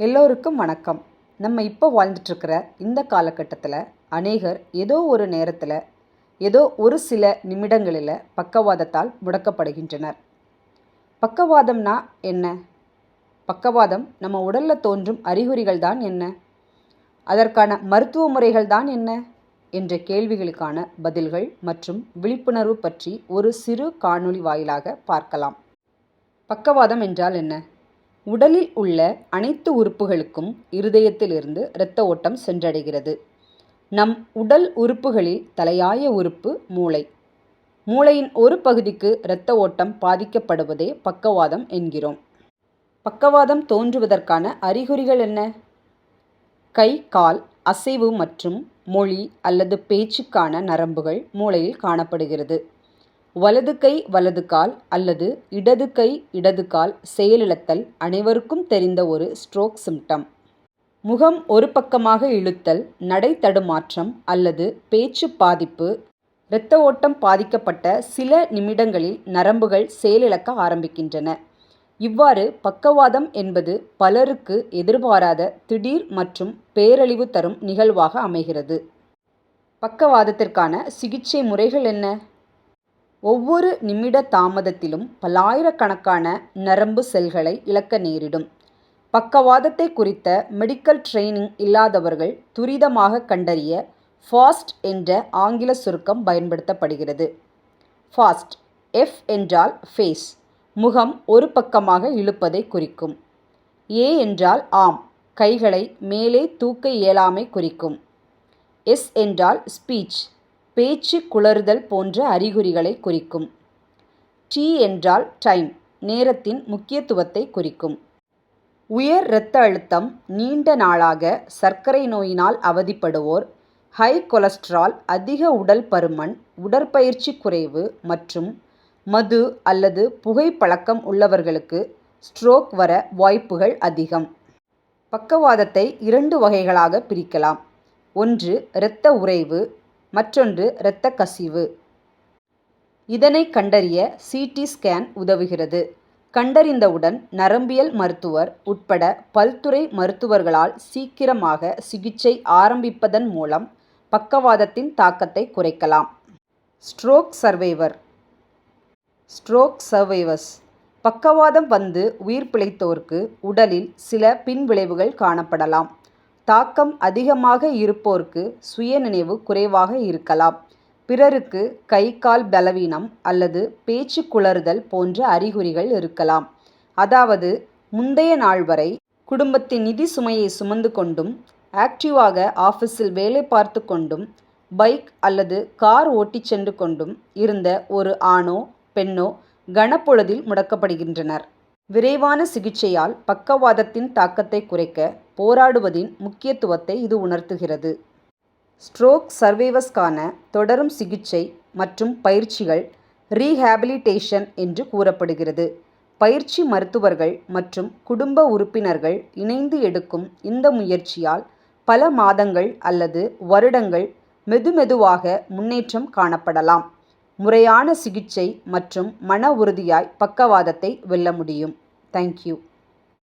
எல்லோருக்கும் வணக்கம். நம்ம இப்போ வாழ்ந்துட்டுருக்கிற இந்த காலகட்டத்தில் அநேகர் ஏதோ ஒரு நேரத்தில் ஏதோ ஒரு சில நிமிடங்களில் பக்கவாதத்தால் முடக்கப்படுகின்றனர். பக்கவாதம்னா என்ன? பக்கவாதம் நம்ம உடலில் தோன்றும் அறிகுறிகள் தான் என்ன? அதற்கான மருத்துவ முறைகள் தான் என்ன? என்ற கேள்விகளுக்கான பதில்கள் மற்றும் விழிப்புணர்வு பற்றி ஒரு சிறு காணொளி வாயிலாக பார்க்கலாம். பக்கவாதம் என்றால் என்ன? உடலில் உள்ள அனைத்து உறுப்புகளுக்கும் இருதயத்திலிருந்து இரத்த ஓட்டம் சென்றடைகிறது. நம் உடல் உறுப்புகளில் தலையாய உறுப்பு மூளை. மூளையின் ஒரு பகுதிக்கு இரத்த ஓட்டம் பாதிக்கப்படுவதே பக்கவாதம் என்கிறோம். பக்கவாதம் தோன்றுவதற்கான அறிகுறிகள் என்ன? கை கால் அசைவு மற்றும் மொழி அல்லது பேச்சுக்கான நரம்புகள் மூளையில் காணப்படுகிறது. வலது கை வலது கால் அல்லது இடது கை இடது கால் செயலிழத்தல் அனைவருக்கும் தெரிந்த ஒரு ஸ்ட்ரோக் சிம்டம் முகம் ஒரு பக்கமாக இழுத்தல் நடை தடுமாற்றம் அல்லது பேச்சு பாதிப்பு இரத்த ஓட்டம் பாதிக்கப்பட்ட சில நிமிடங்களில் நரம்புகள் செயலிழக்க ஆரம்பிக்கின்றன. இவ்வாறு பக்கவாதம் என்பது பலருக்கு எதிர்பாராத திடீர் மற்றும் பேரழிவு தரும் நிகழ்வாக அமைகிறது. பக்கவாதத்திற்கான சிகிச்சை முறைகள் என்ன? ஒவ்வொரு நிமிட தாமதத்திலும் பல்லாயிரக்கணக்கான நரம்பு செல்களை இழக்க நேரிடும். பக்கவாதத்தை குறித்த மெடிக்கல் ட்ரைனிங் இல்லாதவர்கள் துரிதமாக கண்டறிய ஃபாஸ்ட் என்ற ஆங்கில சுருக்கம் பயன்படுத்தப்படுகிறது. ஃபாஸ்ட் எஃப் என்றால் ஃபேஸ் முகம் ஒரு பக்கமாக இழுப்பதை குறிக்கும். ஏ என்றால் ஆம் கைகளை மேலே தூக்க இயலாமை குறிக்கும். எஸ் என்றால் ஸ்பீச் பேச்சு குளறுதல் போன்ற அறிகுறிகளை குறிக்கும். டி என்றால் டைம் நேரத்தின் முக்கியத்துவத்தை குறிக்கும். உயர் இரத்த அழுத்தம் நீண்ட நாளாக சர்க்கரை நோயினால் அவதிப்படுவோர் ஹை கொலஸ்ட்ரால் அதிக உடல் பருமன் உடற்பயிற்சி குறைவு மற்றும் மது அல்லது புகைப்பழக்கம் உள்ளவர்களுக்கு ஸ்ட்ரோக் வர வாய்ப்புகள் அதிகம். பக்கவாதத்தை இரண்டு வகைகளாக பிரிக்கலாம். ஒன்று இரத்த உறைவு மற்றொன்று இரத்த கசிவு. இதனை கண்டறிய சிடி ஸ்கேன் உதவுகிறது. கண்டறிந்தவுடன் நரம்பியல் மருத்துவர் உட்பட பல்துறை மருத்துவர்களால் சீக்கிரமாக சிகிச்சை ஆரம்பிப்பதன் மூலம் பக்கவாதத்தின் தாக்கத்தை குறைக்கலாம். ஸ்ட்ரோக் சர்வைவர் ஸ்ட்ரோக் சர்வைவர்ஸ் பக்கவாதம் வந்து உயிர் பிழைத்தோருக்கு உடலில் சில பின்விளைவுகள் காணப்படலாம். தாக்கம் அதிகமாக இருப்போருக்கு சுயநினைவு குறைவாக இருக்கலாம். பிறருக்கு கை கால் பலவீனம் அல்லது பேச்சு குளறுதல் போன்ற அறிகுறிகள் இருக்கலாம். அதாவது முந்தைய நாள் வரை குடும்பத்தின் நிதி சுமையை சுமந்து கொண்டும் ஆக்டிவாக ஆஃபீஸில் வேலை பார்த்து கொண்டும் பைக் அல்லது கார் ஓட்டிச் சென்று கொண்டும் இருந்த ஒரு ஆணோ பெண்ணோ கனப்பொழுதில் முடக்கப்படுகின்றனர். விரைவான சிகிச்சையால் பக்கவாதத்தின் தாக்கத்தை குறைக்க போராடுவதின் முக்கியத்துவத்தை இது உணர்த்துகிறது. ஸ்ட்ரோக் சர்வைவர்ஸ்க்கான தொடரும் சிகிச்சை மற்றும் பயிற்சிகள் ரீஹேபிலிட்டேஷன் என்று கூறப்படுகிறது. பயிற்சி மருத்துவர்கள் மற்றும் குடும்ப உறுப்பினர்கள் இணைந்து எடுக்கும் இந்த முயற்சியால் பல மாதங்கள் அல்லது வருடங்கள் மெதுமெதுவாக முன்னேற்றம் காணப்படலாம். முறையான சிகிச்சை மற்றும் மன உறுதியாய் பக்கவாதத்தை வெல்ல முடியும். தேங்க்யூ